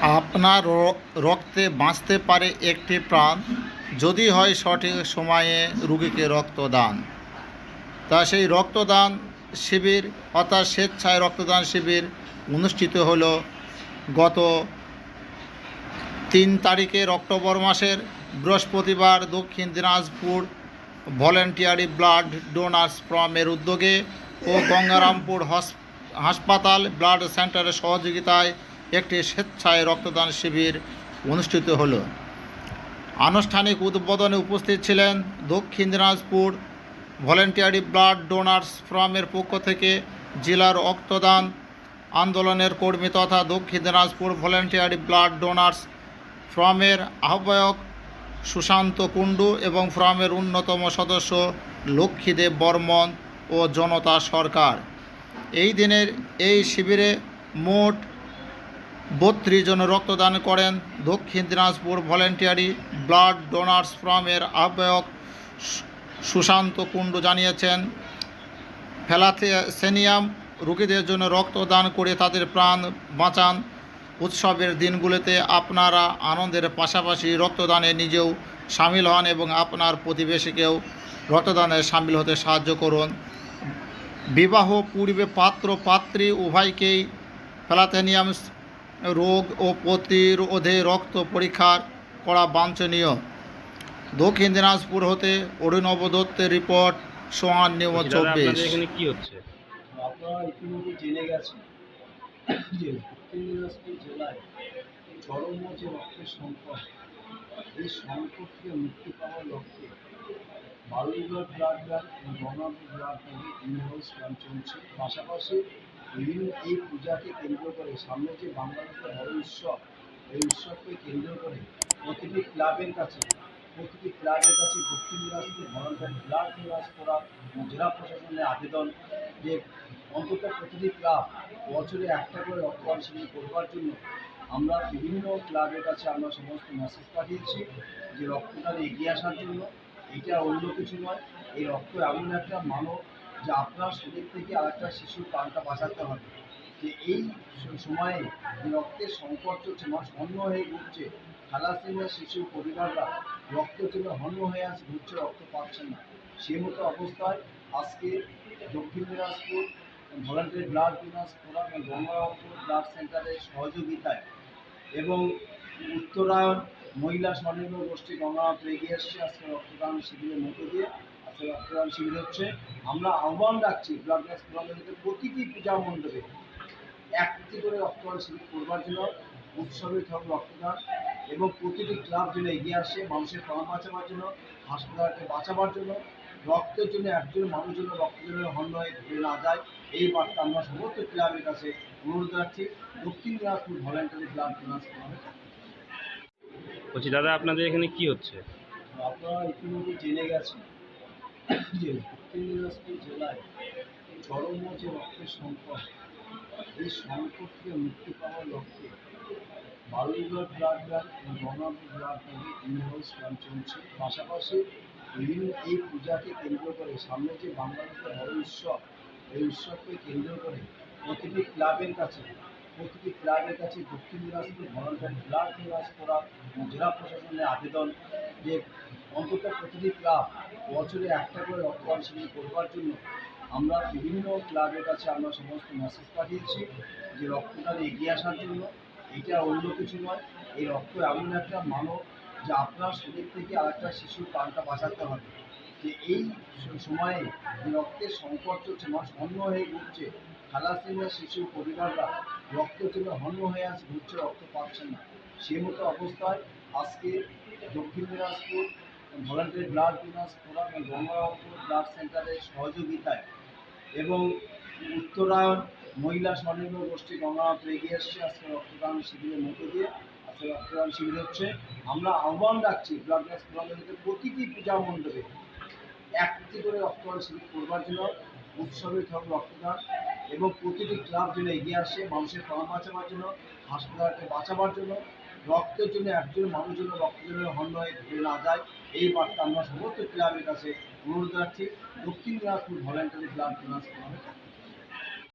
আপনার রক্তে বাঁচতে পারে একটি প্রাণ, যদি হয় সঠিক সময়ে রুগীকে রক্তদান। তা সেই রক্তদান শিবির অর্থাৎ স্বেচ্ছায় রক্তদান শিবির অনুষ্ঠিত হল গত তিন তারিখের অক্টোবর মাসের বৃহস্পতিবার Dakshin Dinajpur voluntary blood donors ফ্রমের উদ্যোগে ও গঙ্গারামপুর হস- হাসপাতাল ব্লাড সেন্টারের সহযোগিতায় একটি স্বেচ্ছায় রক্তদান শিবির অনুষ্ঠিত হলো। আনুষ্ঠানিক উদ্বোধনে উপস্থিত ছিলেন Dakshin Dinajpur voluntary blood donors ফ্রমের পক্ষ থেকে জেলার রক্তদান আন্দোলনের কর্মী তথা Dakshin Dinajpur voluntary blood donors ফ্রমের আহ্বায়ক সুশান্ত কুণ্ডু এবং ফ্রমের অন্যতম সদস্য লক্ষ্মীদেব বর্মন ও জনতা সরকার। এই দিনের এই শিবিরে মোট বত্রিশ জন রক্তদান করেন। দক্ষিণ দিনাজপুর ভলেন্টিয়ারি ব্লাড ডোনার্স ফ্রমের আহ্বায়ক সুশান্ত কুণ্ডু জানিয়েছেন ফ্যালাথেসেনিয়াম রোগীদের জন্য রক্তদান করে তাদের প্রাণ বাঁচান। উৎসবের দিনগুলোতে আপনারা আনন্দের পাশাপাশি রক্তদানে নিজেও সামিল হন এবং আপনার প্রতিবেশীকেও রক্তদানে সামিল হতে সাহায্য করুন। বিবাহ পূর্বে পাত্র পাত্রী উভয়কেই ফ্যালাথেনিয়াম রোগ ও প্রতিরোধে রক্ত পরীক্ষা করা বাঞ্ছনীয়। দক্ষিণ দিনাজপুর হতে অরিনব দত্তের রিপোর্ট সোহান নিউজ দাদা চব্বিশ। আপনাদের কি হচ্ছে? আপনারা ইতিমধ্যে জেনে গেছেন যে দক্ষিণ দিনাজপুর জেলায় চরম যে রক্তের সংকট এই সংকট থেকে মুক্তি পাওয়ার লক্ষ্যে বারুইগড় ব্লাড ব্যাংক এবং ব্লাড ব্যাংকে ইনহাউস ক্যাম্প চলছে। পাশাপাশি বিভিন্ন এই পূজাকে কেন্দ্র করে, সামনে যে বাংলাদেশের বড় উৎসব, এই উৎসবকে কেন্দ্র করে প্রতিটি ক্লাবের কাছে, প্রতিটি ক্লাবের কাছে দক্ষিণ দিনাজপুর ভলান্টারি ব্লাড ডোনার্স করা জেলা প্রশাসনের আবেদন যে অন্তত প্রতিটি ক্লাব বছরে একটা করে রক্তদান শিবির করবার জন্য আমরা বিভিন্ন ক্লাবের কাছে আমরা সমস্ত মেসেজ পাঠিয়েছি যে রক্তদান এগিয়ে আসার জন্য, এটা অন্য কিছু নয়। এই রক্ত এমন একটা মানব যে আপনার শরীর থেকে আরেকটা শিশুর প্রাণটা বাঁচাতে হবে। যে এই সময়ে রক্তের সংকট চলছে মানুষ হন্য হয়ে ঘুরছে। থ্যালাসেমিয়া শিশুর পরিবাররা রক্তের জন্য হন্য হয়ে আছে, ঘুরছে, রক্ত পাচ্ছেন না। সে মতো অবস্থায় আজকে দক্ষিণ দিনাজপুর ভলান্টারি ব্লাড ফোরাম এবং গঙ্গারামপুর ব্লাড সেন্টারের সহযোগিতায় এবং উত্তরায়ণ মহিলা স্বনির্ভর গোষ্ঠী গঙ্গারামপুর এগিয়ে এসছে। আজকে রক্তদান শিবিরের মধ্য দিয়ে রক্তদান শিবির হচ্ছে। আমরা আহ্বান রাখছি ব্লাড ডোনার্স ফোরামের প্রতিটি পূজা মণ্ডপে একটি করে রক্তদান শিবির করবার জন্য উৎসবে থাকুক রক্তদান এবং প্রতিটি ক্লাব যেন এগিয়ে আসে মানুষের প্রাণ বাঁচাবার জন্য হাসপাতালকে বাঁচাবার জন্য রক্তের জন্য একজন মানুষ জন্য হন্য হয়ে ঘুরে না যায় এই বার্তা আমরা সমস্ত ক্লাবের কাছে অনুরোধ রাখছি। দক্ষিণ দিনাজপুর ভলেন্টারি ক্লাব বলছি দাদা আপনাদের এখানে কি হচ্ছে? আপনারা ইতিমধ্যে জেনে গেছেন। যে দক্ষিণ দিনাজপুর জেলায় চরম যে রক্তের সংকট, এই সংকট থেকে মুক্তি পাওয়ার লক্ষ্যে বারুইগড় ব্লাড ব্যাংক এবং গঙ্গাপুর ব্লাড ব্যাংকে ইনহাউস ক্যাম্প চলছে। পাশাপাশি বিভিন্ন এই পূজাকে কেন্দ্র করে সামনে যে বাংলাদেশের বড় উৎসব, এই উৎসবকে কেন্দ্র করে প্রতিটি ক্লাবের কাছে, প্রতিটি ক্লাবের কাছে দক্ষিণ দিনাজপুর ভলান্টারি ব্লাড ডোনার্স করা জেলা প্রশাসনের আবেদন যে অন্তত প্রতিটি ক্লাব বছরে একটা করে রক্তদান শিবির করবার জন্য আমরা বিভিন্ন ক্লাবের কাছে আমরা সমস্ত মেসেজ পাঠিয়েছি যে রক্তদানে এগিয়ে আসার জন্য। এটা অন্য কিছু নয়। এই রক্ত এমন একটা মানব যে আপনার শরীর থেকে আরেকটা শিশুর প্রাণটা বাঁচাতে হবে। যে এই সময়ে যে রক্তের সংকট চলছে মানুষ হন্য হয়ে ঘুরছে থ্যালাসেমিয়া শিশুর পরিবাররা রক্ত জন্য হন্য হয়ে আছে, ঘুরছে, রক্ত পাচ্ছেন না। সে মতো অবস্থায় আজকে দক্ষিণ Dinajpur voluntary blood donors forum এবং গঙ্গারামপুর ব্লাড সেন্টারের সহযোগিতায় এবং উত্তরায়ণ মহিলা স্বনির্ভর গোষ্ঠী গঙ্গারামপুর এগিয়ে এসছে। আজকে রক্তদান শিবিরের মধ্য দিয়ে আজকে রক্তদান শিবির হচ্ছে। আমরা আহ্বান রাখছি ব্লাড ডোনার্স ফোরামের প্রতিটি পূজা মণ্ডপে একটি করে রক্তদান শিবির করবার জন্য উৎসবে থাকুক রক্তদান এবং প্রতিটি ক্লাব যেন এগিয়ে আসে, মানুষের প্রাণ বাঁচাবার জন্য, হাসপাতালকে বাঁচাবার জন্য রক্তের জন্য, একজন মানুষ জন্য রক্তের জন্য হন্য হয়ে ঘুরে না যায়। এই বার্তা আমরা সমস্ত ক্লাবের কাছে অনুরোধ রাখছি। দক্ষিণ দিনাজপুর ভলেন্টারি ক্লাব ফোরামে